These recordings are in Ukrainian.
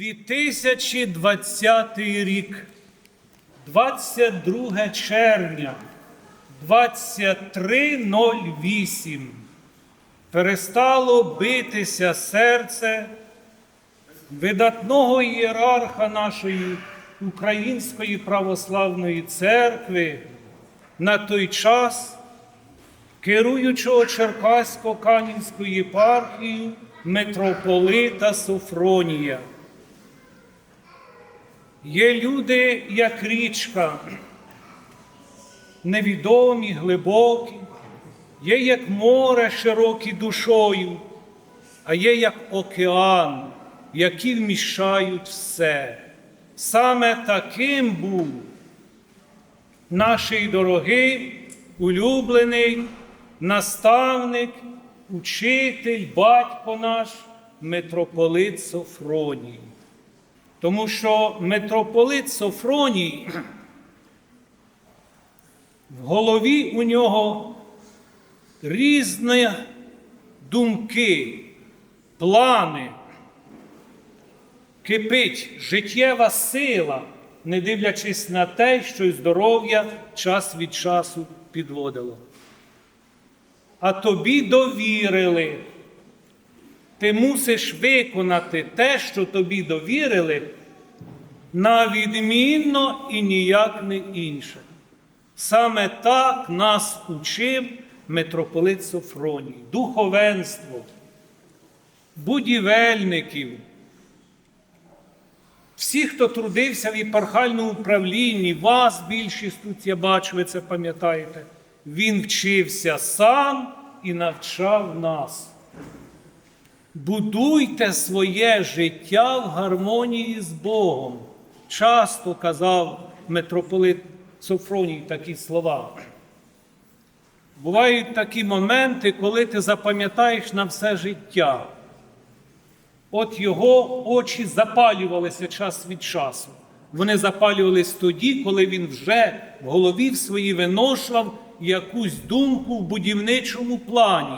2020 рік, 22 червня, 23.08. Перестало битися серце видатного ієрарха нашої Української православної церкви на той час керуючого Черкасько-Канівською єпархією митрополита Софронія. Є люди, як річка, невідомі, глибокі, є як море широкі душою, а є як океан, які вміщають все. Саме таким був наш дорогий, улюблений наставник, учитель, батько наш, митрополит Софроній. Тому що митрополит Софроній, в голові у нього різні думки, плани, кипить життєва сила, не дивлячись на те, що й здоров'я час від часу підводило. А тобі довірили. Ти мусиш виконати те, що тобі довірили, на відмінно і ніяк не інше. Саме так нас учив митрополит Софроній, духовенство, будівельників. Всі, хто трудився в єпархальному управлінні, вас більшість тут я бачу, ви це пам'ятаєте, він вчився сам і навчав нас. Будуйте своє життя в гармонії з Богом. Часто казав митрополит Софроній такі слова. Бувають такі моменти, коли ти запам'ятаєш на все життя. От його очі запалювалися час від часу. Вони запалювались тоді, коли він вже в голові в своїй виношував якусь думку в будівничому плані.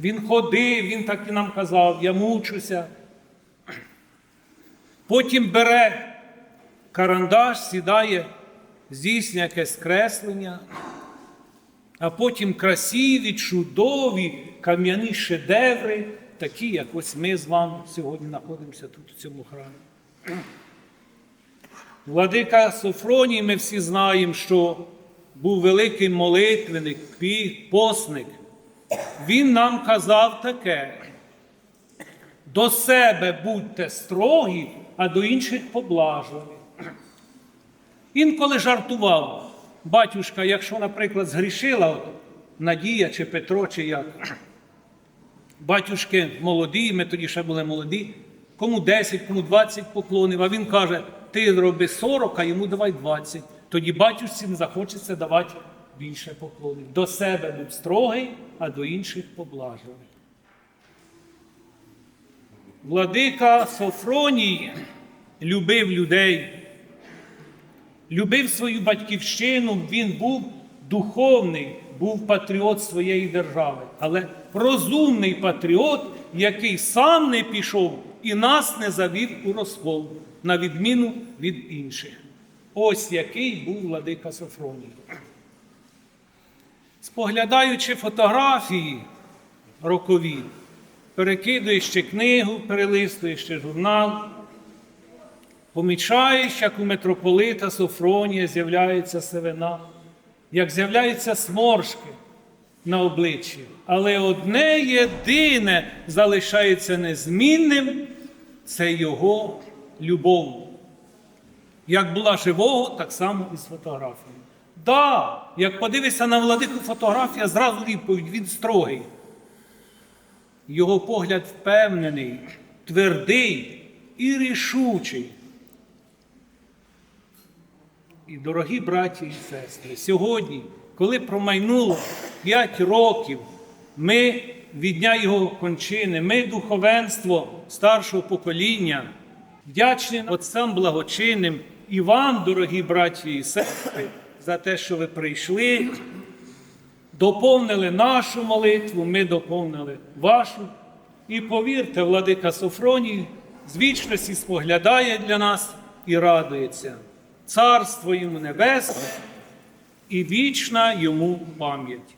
Він ходив, він так і нам казав, я мучуся. Потім бере карандаш, сідає, здійснює якесь креслення, а потім красиві, чудові кам'яні шедеври, такі, як ось ми з вами сьогодні знаходимося тут у цьому храмі. Владика Софроній, ми всі знаємо, що був великий молитвеник, посник. Він нам казав таке: до себе будьте строгі, а до інших поблажливі. Інколи жартував, батюшка, якщо, наприклад, згрішила от, Надія чи Петро, чи як. Батюшки молоді, ми тоді ще були молоді, кому 10, кому 20 поклонів, а він каже, ти роби 40, а йому давай 20. Тоді батюшці не захочеться давати більше поклонів. До себе будь строгий, а до інших поблажливий. Владика Софроній любив людей, любив свою батьківщину, він був духовний, був патріот своєї держави, але розумний патріот, який сам не пішов і нас не завів у розкол, на відміну від інших. Ось який був владика Софроній. Споглядаючи фотографії рокові, перекидуєш ще книгу, перелистуєш ще журнал, помічаєш, як у митрополита Софронія з'являється сивина, як з'являються сморшки на обличчі. Але одне єдине залишається незмінним це його любов. Як була живого, так само і з фотографією. Да, як подивишся на владику фотографія, зразу відповідь він строгий. Його погляд впевнений, твердий і рішучий. І, дорогі браті і сестри, сьогодні, коли промайнуло 5 років, ми від дня його кончини, ми духовенство старшого покоління, вдячні отцям благочинним і вам, дорогі браті і сестри, за те, що ви прийшли, доповнили нашу молитву, ми доповнили вашу. І повірте, владика Софроній з вічності споглядає для нас і радується. Царство йому небесне і вічна йому пам'ять.